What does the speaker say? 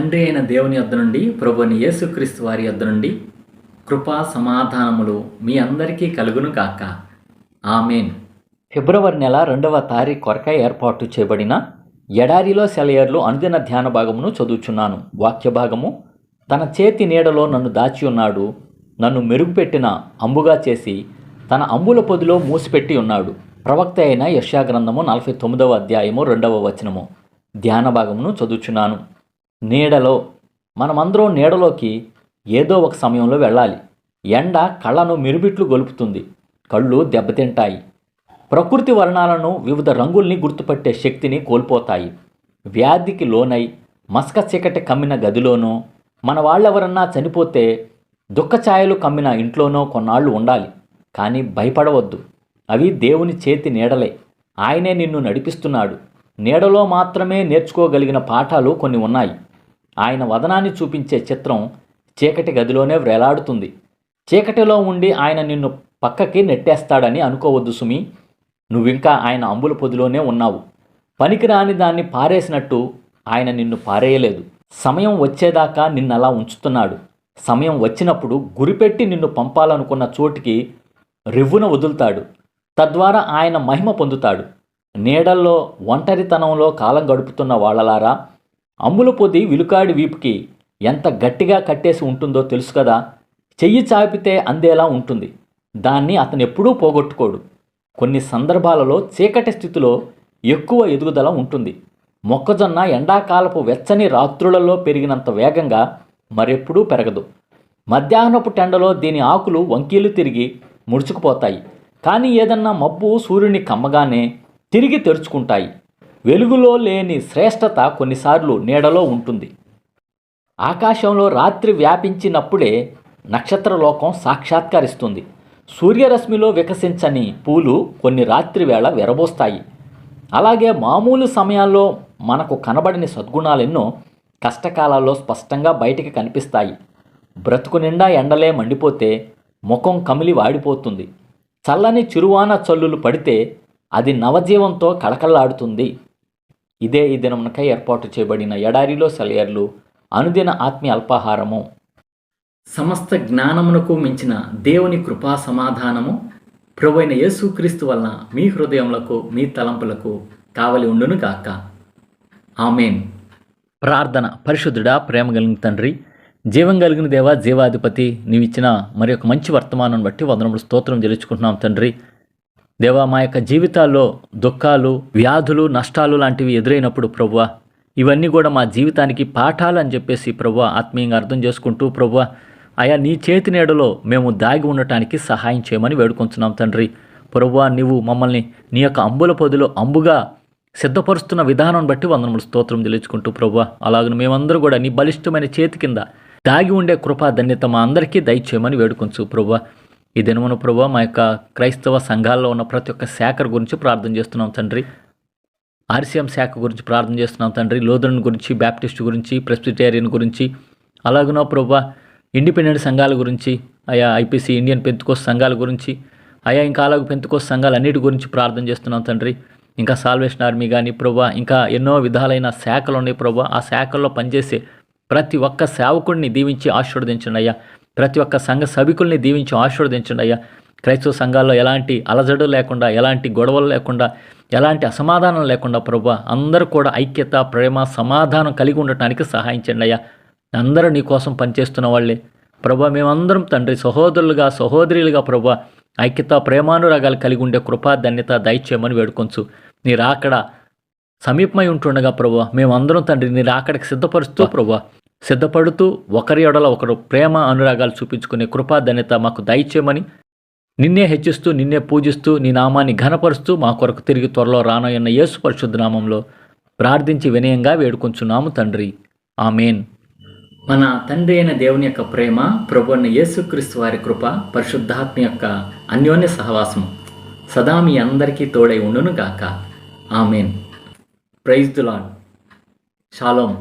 తండ్రి అయిన దేవుని యొద్ద నుండి ప్రభుని యేసుక్రీస్తు వారి యొద్ద నుండి కృపా సమాధానములు మీ అందరికీ కలుగును కాక ఆమెన్. ఫిబ్రవరి నెల రెండవ తారీఖు కొరకై ఏర్పాటు చేయబడిన ఎడారిలో సెలయర్లు అనుదిన ధ్యాన భాగమును చదువుచున్నాను. వాక్య భాగము తన చేతి నీడలో నన్ను దాచి ఉన్నాడు నన్ను మెరుగుపెట్టిన అంబుగా చేసి తన అంబుల పొదిలో మూసిపెట్టి ఉన్నాడు. ప్రవక్త అయిన యశాగ్రంథము నలభై తొమ్మిదవ అధ్యాయము రెండవ వచనము. ధ్యాన భాగమును చదువుచున్నాను. నీడలో మనమందరం నీడలోకి ఏదో ఒక సమయంలో వెళ్ళాలి. ఎండ కళ్ళను మిరుబిట్లు గొలుపుతుంది. కళ్ళు దెబ్బతింటాయి. ప్రకృతి వర్ణాలను వివిధ రంగుల్ని గుర్తుపట్టే శక్తిని కోల్పోతాయి. వ్యాధికి లోనై మస్క చీకటి కమ్మిన గదిలోనో మన వాళ్ళెవరన్నా చనిపోతే దుఃఖఛాయలు కమ్మిన ఇంట్లోనో కొన్నాళ్ళు ఉండాలి. కానీ భయపడవద్దు. అవి దేవుని చేతి నీడలే. ఆయనే నిన్ను నడిపిస్తున్నాడు. నీడలో మాత్రమే నేర్చుకోగలిగిన పాఠాలు కొన్ని ఉన్నాయి. ఆయన వదనాన్ని చూపించే చిత్రం చీకటి గదిలోనే వేలాడుతుంది. చీకటిలో ఉండి ఆయన నిన్ను పక్కకి నెట్టేస్తాడని అనుకోవద్దు సుమి. నువ్వింకా ఆయన అంబుల పొదిలోనే ఉన్నావు. పనికిరాని దాన్ని పారేసినట్టు ఆయన నిన్ను పారేయలేదు. సమయం వచ్చేదాకా నిన్ను అలా ఉంచుతున్నాడు. సమయం వచ్చినప్పుడు గురిపెట్టి నిన్ను పంపాలనుకున్న చోటికి రివ్వున వదులుతాడు. తద్వారా ఆయన మహిమ పొందుతాడు. నీడల్లో ఒంటరితనంలో కాలం గడుపుతున్న వాళ్ళలారా అమ్ములపొది విలుకాడి వీపుకి ఎంత గట్టిగా కట్టేసి ఉంటుందో తెలుసు కదా. చెయ్యి చాపితే అందేలా ఉంటుంది. దాన్ని అతను ఎప్పుడూ పోగొట్టుకోడు. కొన్ని సందర్భాలలో చీకటి స్థితిలో ఎక్కువ ఎదుగుదల ఉంటుంది. మొక్కజొన్న ఎండాకాలపు వెచ్చని రాత్రులలో పెరిగినంత వేగంగా మరెప్పుడూ పెరగదు. మధ్యాహ్నపు టెండలో దీని ఆకులు వంకీలు తిరిగి ముడుచుకుపోతాయి. కానీ ఏదన్నా మబ్బు సూర్యుని కమ్మగానే తిరిగి తెరుచుకుంటాయి. వెలుగులో లేని శ్రేష్టత కొన్నిసార్లు నీడలో ఉంటుంది. ఆకాశంలో రాత్రి వ్యాపించినప్పుడే నక్షత్రలోకం సాక్షాత్కరిస్తుంది. సూర్యరశ్మిలో వికసించని పూలు కొన్ని రాత్రి వేళ విరబోస్తాయి. అలాగే మామూలు సమయాల్లో మనకు కనబడని సద్గుణాలెన్నో కష్టకాలాల్లో స్పష్టంగా బయటికి కనిపిస్తాయి. బ్రతుకు నిండా ఎండలే మండిపోతే ముఖం కమిలి వాడిపోతుంది. చల్లని చిరువాన చల్లులు పడితే అది నవజీవంతో కళకళలాడుతుంది. ఇదే ఈ దినమునకై ఏర్పాటు చేయబడిన ఎడారిలో సెలయర్లు అనుదిన ఆత్మీయ అల్పాహారము. సమస్త జ్ఞానమునకు మించిన దేవుని కృపా సమాధానము ప్రభువైన యేసుక్రీస్తు వలన మీ హృదయములకు మీ తలంపులకు కావలి ఉండును గాక. ఆమెన్. ప్రార్థన పరిశుద్ధుడా ప్రేమ కలిగిన తండ్రి జీవం కలిగిన దేవా జీవాధిపతి నీవిచ్చిన మరి ఒక మంచి వర్తమానం బట్టి వందనములు స్తోత్రం చెల్లించుకుంటున్నాం తండ్రి. దేవా మా యొక్క జీవితాల్లో దుఃఖాలు వ్యాధులు నష్టాలు లాంటివి ఎదురైనప్పుడు ప్రభువా ఇవన్నీ కూడా మా జీవితానికి పాఠాలు అని చెప్పేసి ప్రభువా ఆత్మీయంగా అర్థం చేసుకుంటూ ప్రభువా అయా నీ చేతి నీడలో మేము దాగి ఉండటానికి సహాయం చేయమని వేడుకొంచున్నాం తండ్రి. ప్రభువా నీవు మమ్మల్ని నీ యొక్క అంబుల పొదిలో అంబుగా సిద్ధపరుస్తున్న విధానం బట్టి వందనములు స్తోత్రం తెలుచుకుంటూ ప్రభువా అలాగే మేమందరూ కూడా నీ బలిష్టమైన చేతి కింద దాగి ఉండే కృపా ధన్యత మా అందరికీ దయచేయమని వేడుకొంచు ప్రవ్వా ఈ దినమును ప్రభు మా యొక్క క్రైస్తవ సంఘాల్లో ఉన్న ప్రతి ఒక్క శాఖ గురించి ప్రార్థన చేస్తున్నాం తండ్రి. ఆర్సీఎం శాఖ గురించి ప్రార్థన చేస్తున్నాం తండ్రి. లోదరన్ గురించి బ్యాప్టిస్ట్ గురించి ప్రెస్బిటేరియన్ గురించి అలాగనో ప్రభు ఇండిపెండెంట్ సంఘాల గురించి ఆయా ఐపీసీ ఇండియన్ పెంతుకోస్ సంఘాల గురించి ఆయా ఇంకా అలాగ పెంతుకోస్ సంఘాలు అన్నిటి గురించి ప్రార్థన చేస్తున్నాం తండ్రి. ఇంకా సాల్వేషన్ ఆర్మీ కానీ ప్రభా ఇంకా ఎన్నో విధాలైన శాఖలు ఉన్నాయి ప్రభా ఆ శాఖల్లో పనిచేసే ప్రతి ఒక్క సేవకుడిని దీవించి ఆశీర్వదించండి అయ్యా. ప్రతి ఒక్క సంఘ సభికుల్ని దీవించి ఆశీర్వదించండి అయ్యా. క్రైస్తవ సంఘాల్లో ఎలాంటి అలజడు లేకుండా ఎలాంటి గొడవలు లేకుండా ఎలాంటి అసమాధానం లేకుండా ప్రభు అందరూ కూడా ఐక్యత ప్రేమ సమాధానం కలిగి ఉండటానికి సహాయించండి అయ్యా. అందరూ నీ కోసం పనిచేస్తున్న వాళ్ళే. ప్రభా మేమందరం తండ్రి సహోదరులుగా సహోదరులుగా ప్రభా ఐక్యత ప్రేమానురాగాలు కలిగి ఉండే కృపా ధన్యత దయచేయమని వేడుకొంచు. నీ రాకడ సమీపమై ఉంటుండగా ప్రభు మేమందరం తండ్రి నీ రాకడికి సిద్ధపరుస్తూ ప్రభు సిద్ధపడుతూ ఒకరి ఎడల ఒకరు ప్రేమ అనురాగాలు చూపించుకునే కృపా ధన్యత మాకు దయచేయమని నిన్నే హెచ్చిస్తూ నిన్నే పూజిస్తూ నీ నామాన్ని ఘనపరుస్తూ మా కొరకు తిరిగి త్వరలో రానోయన్న యేసు పరిశుద్ధ నామంలో ప్రార్థించి వినయంగా వేడుకొంచున్నాము తండ్రి. ఆమెన్. మన తండ్రి అయిన దేవుని యొక్క ప్రేమ ప్రభు అయిన యేసుక్రీస్తు వారి కృప పరిశుద్ధాత్మ యొక్క అన్యోన్య సహవాసం సదా మీ అందరికీ తోడై ఉండును గాక ఆమెన్. Praise దులాన్ shalom